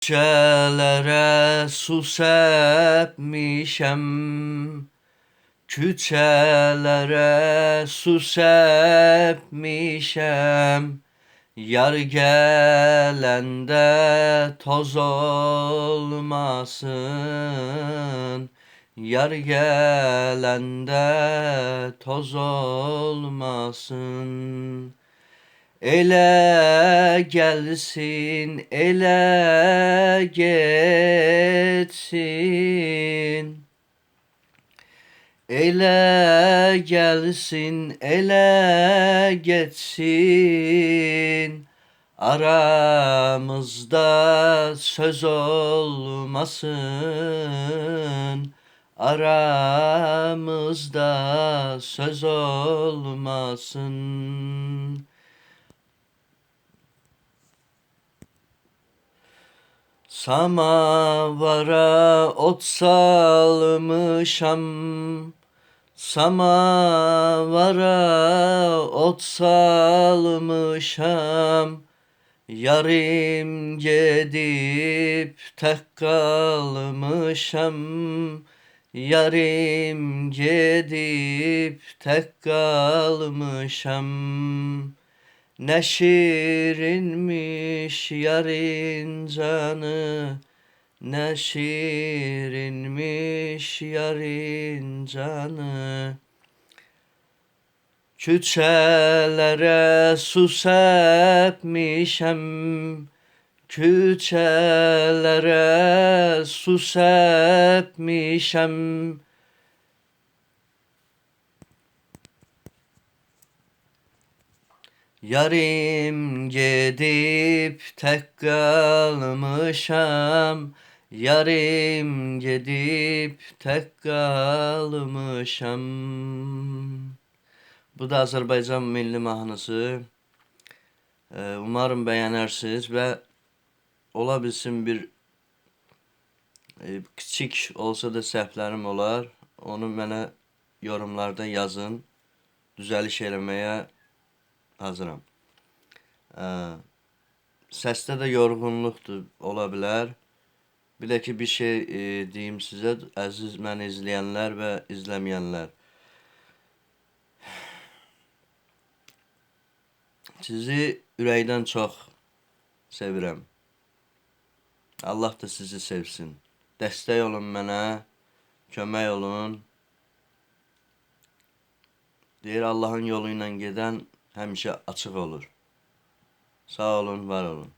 Küçelere su sepmişem Küçelere su sepmişem. Yar gelende toz olmasın Yar gelende toz olmasın Ele gelsin, ele geçsin. Ele gelsin, ele geçsin. Aramızda söz olmasın. Aramızda söz olmasın. Samavara ot salmışam. Samavara ot salmışam. Yarim gedip tek kalmışam. Yarim gedip tek kalmışam ne şirinmiş yarın canı Ne şirinmiş yarın canı. Küçelere su sepmişem Küçelere su sepmişem Yarim gedip tek kalmışam Yarim gedip tek kalmışam Bu da Azerbaycan milli mahnısı. Ee, Umarım beğenirsiniz ve olabilsin bir e, küçük olsa da səhvlərim olar. Onu mənə yorumlarda yazın. Düzəliş eləməyə hazıram. Ee, səsdə də yorğunluqdur, ola bilər. Bir də ki, bir şey e, deyim sizə, əziz məni izləyənlər və izləməyənlər. Sizi ürəkdən çox sevirəm. Allah da sizi sevsin. Dəstək olun mənə, kömək olun. Deyir Allahın yolu ilə gedən həmişə açıq olur. Sağ olun, var olun.